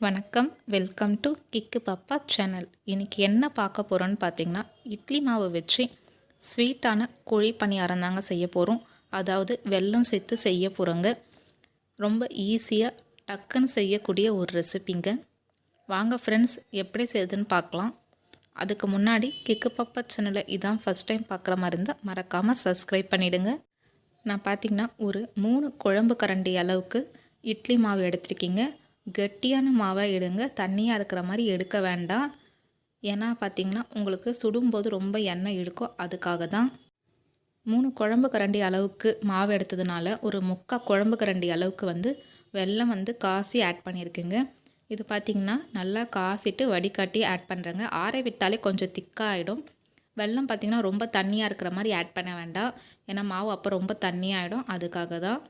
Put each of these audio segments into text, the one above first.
வணக்கம். Welcome to kick பாப்பா channel இன்றைக்கி என்ன பார்க்க போகிறோன்னு பார்த்தீங்கன்னா இட்லி மாவு வச்சு ஸ்வீட்டான குழி பணியாரம் தாங்க செய்ய போகிறோம் அதாவது வெல்லம் சேர்த்து செய்ய போகிறோங்க ரொம்ப ஈஸியாக டக்குன்னு செய்யக்கூடிய ஒரு ரெசிபிங்க வாங்க ஃப்ரெண்ட்ஸ் எப்படி செய்யுதுன்னு பார்க்கலாம். அதுக்கு முன்னாடி கிக்கு பாப்பா சேனலை இதான் ஃபஸ்ட் டைம் பார்க்குற மாதிரி இருந்தால் மறக்காமல் சப்ஸ்கிரைப் பண்ணிவிடுங்க நான் பார்த்தீங்கன்னா ஒரு மூணு குழம்பு கரண்டி அளவுக்கு இட்லி மாவு எடுத்திருக்கீங்க. கெட்டியான மாவை எடுங்க. தண்ணியாக இருக்கிற மாதிரி எடுக்க வேண்டாம். ஏன்னா பார்த்திங்கன்னா உங்களுக்கு சுடும்போது ரொம்ப எண்ணெய் இழுக்கும். அதுக்காக தான் மூணு குழம்பு கரண்டி அளவுக்கு மாவு எடுத்ததுனால ஒரு முக்கால் குழம்பு கரண்டி அளவுக்கு வந்து வெல்லம் வந்து காசி ஆட் பண்ணியிருக்குங்க. இது பார்த்திங்கன்னா நல்லா காசிட்டு வடிகட்டி ஆட் பண்ணுறேங்க ஆற விட்டாலே கொஞ்சம் திக்காக ஆகிடும் வெல்லம் பார்த்திங்கன்னா ரொம்ப தண்ணியாக இருக்கிற மாதிரி ஆட் பண்ண வேண்டாம். ஏன்னா மாவு அப்போ ரொம்ப தண்ணியாகிடும் அதுக்காக தான்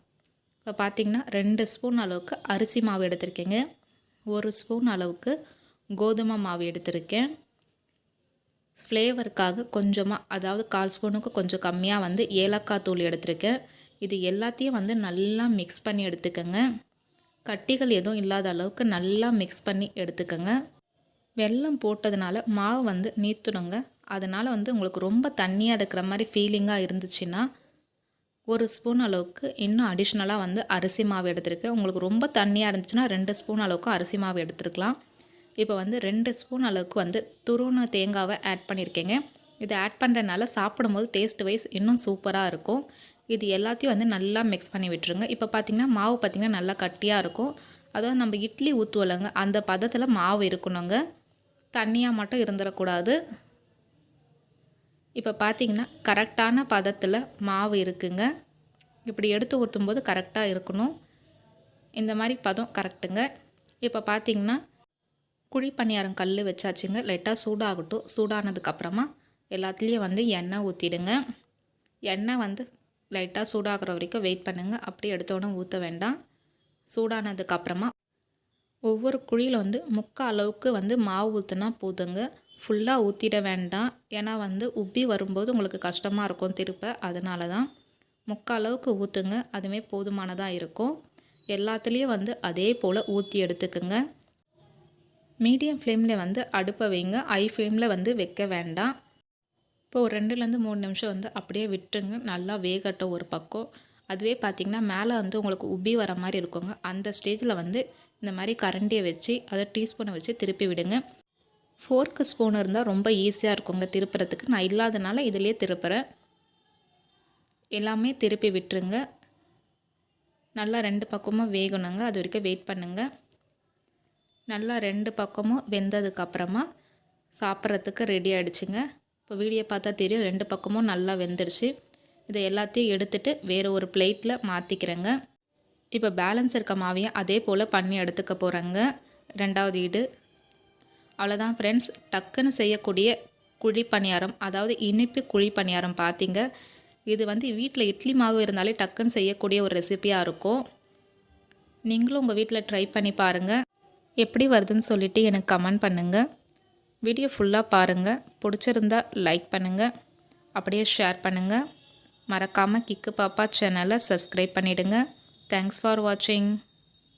இப்போ பார்த்திங்கன்னா ரெண்டு ஸ்பூன் அளவுக்கு அரிசி மாவு எடுத்திருக்கேங்க. ஒரு ஸ்பூன் அளவுக்கு கோதுமை மாவு எடுத்திருக்கேன். ஃப்ளேவருக்காக கொஞ்சமாக அதாவது கால் ஸ்பூனுக்கு கொஞ்சம் கம்மியாக வந்து ஏலக்காய் தூள் எடுத்திருக்கேன். இது எல்லாத்தையும் வந்து நல்லா மிக்ஸ் பண்ணி எடுத்துக்கோங்க. கட்டிகள் எதுவும் இல்லாத அளவுக்கு நல்லா மிக்ஸ் பண்ணி எடுத்துக்கோங்க. வெல்லம் போட்டதுனால மாவு வந்து நீத்துடுங்க அதனால் வந்து உங்களுக்கு ரொம்ப தண்ணியாக இருக்கிற மாதிரி ஃபீலிங்காக இருந்துச்சுன்னா ஒரு ஸ்பூன் அளவுக்கு இன்னும் அடிஷ்னலாக வந்து அரிசி மாவு எடுத்துருக்கேன். உங்களுக்கு ரொம்ப தண்ணியாக இருந்துச்சுன்னா ரெண்டு ஸ்பூன் அளவுக்கு அரிசி மாவு எடுத்துருக்கலாம். இப்போ வந்து ரெண்டு ஸ்பூன் அளவுக்கு வந்து துருண தேங்காவை ஆட் பண்ணியிருக்கேங்க இது ஆட் பண்ணுறதுனால சாப்பிடும்போது டேஸ்ட் வைஸ் இன்னும் சூப்பராக இருக்கும். இது எல்லாத்தையும் வந்து நல்லா மிக்ஸ் பண்ணி விட்டுருங்க. இப்போ பார்த்திங்கன்னா மாவு பார்த்திங்கன்னா நல்லா கட்டியாக இருக்கும். அதாவது நம்ம இட்லி ஊற்றுவலைங்க அந்த பதத்தில் மாவு இருக்கணுங்க. தண்ணியாக மட்டும் இருந்துடக்கூடாது இப்போ பார்த்தீங்கன்னா கரெக்டான பதத்தில் மாவு இருக்குங்க. இப்படி எடுத்து ஊற்றும்போது கரெக்டாக இருக்கணும். இந்த மாதிரி பதம் கரெக்டுங்க. இப்போ பார்த்தீங்கன்னா குழி பணியாரம் கல் வச்சாச்சுங்க. லைட்டாக சூடாகட்டும். சூடானதுக்கப்புறமா எல்லாத்துலேயும் வந்து எண்ணெய் ஊற்றிடுங்க எண்ணெய் வந்து லைட்டாக சூடாகிற வரைக்கும் வெயிட் பண்ணுங்கள் அப்படியே எடுத்தோன்னே ஊற்ற வேண்டாம். சூடானதுக்கப்புறமா ஒவ்வொரு குழியில் வந்து முக்கால் அளவுக்கு வந்து மாவு ஊற்றுனா போதுங்க. ஃபுல்லாக ஊற்றிட வேண்டாம். ஏன்னா வந்து உப்பி வரும்போது உங்களுக்கு கஷ்டமாக இருக்கும் திருப்ப. அதனால தான் முக்கால் அளவுக்கு ஊற்றுங்க அதுவுமே போதுமானதாக இருக்கும். எல்லாத்துலேயும் வந்து அதே போல் ஊற்றி எடுத்துக்குங்க. மீடியம் ஃப்ளேமில் வந்து அடுப்பை வைங்க. ஐ ஃப்ளேமில் வந்து வைக்க வேண்டாம். இப்போ ஒரு ரெண்டுலேருந்து மூணு நிமிஷம் வந்து அப்படியே விட்டுருங்க. நல்லா வேகட்டும் ஒரு பக்கம். அதுவே பார்த்திங்கன்னா மேலே வந்து உங்களுக்கு உப்பி வர மாதிரி இருக்குங்க. அந்த ஸ்டேஜில் வந்து இந்த மாதிரி கரண்டியை வச்சு அதை டீஸ்பூனை வச்சு திருப்பி விடுங்க. ஃபோர்க்கு ஸ்பூன் இருந்தால் ரொம்ப ஈஸியாக இருக்குங்க திருப்புறதுக்கு. நான் இல்லாதனால இதிலே திருப்புறேன். எல்லாமே திருப்பி விட்டுருங்க. நல்லா ரெண்டு பக்கமும் வேகணுங்க. அது வரைக்கும் வெயிட் பண்ணுங்கள் நல்லா ரெண்டு பக்கமும் வெந்ததுக்கப்புறமா சாப்பிட்றதுக்கு ரெடி ஆகிடுச்சுங்க இப்போ வீடியோ பார்த்தா தெரியும் ரெண்டு பக்கமும் நல்லா வெந்துடுச்சு. இதை எல்லாத்தையும் எடுத்துகிட்டு வேறு ஒரு பிளேட்டில் மாற்றிக்கிறேங்க இப்போ பேலன்ஸ் இருக்க மாவையும் அதே போல் பண்ணி எடுத்துக்க போகிறேங்க ரெண்டாவது ஈடு. அவ்வளோதான் ஃப்ரெண்ட்ஸ் டக்குன்னு செய்யக்கூடிய குழி பணியாரம் அதாவது இனிப்பு குழி பணியாரம் பார்த்தீங்க இது வந்து வீட்டில் இட்லி மாவு இருந்தாலே டக்குன்னு செய்யக்கூடிய ஒரு ரெசிபியாக இருக்கும். நீங்களும் உங்கள் வீட்டில் ட்ரை பண்ணி பாருங்கள் எப்படி வருதுன்னு சொல்லிவிட்டு எனக்கு கமெண்ட் பண்ணுங்கள் வீடியோ ஃபுல்லாக பாருங்கள் பிடிச்சிருந்தா லைக் பண்ணுங்கள் அப்படியே ஷேர் பண்ணுங்கள் மறக்காமல் கிக்கு பாப்பா சேனலை சப்ஸ்கிரைப் பண்ணிவிடுங்க தேங்க்ஸ் ஃபார் வாட்சிங்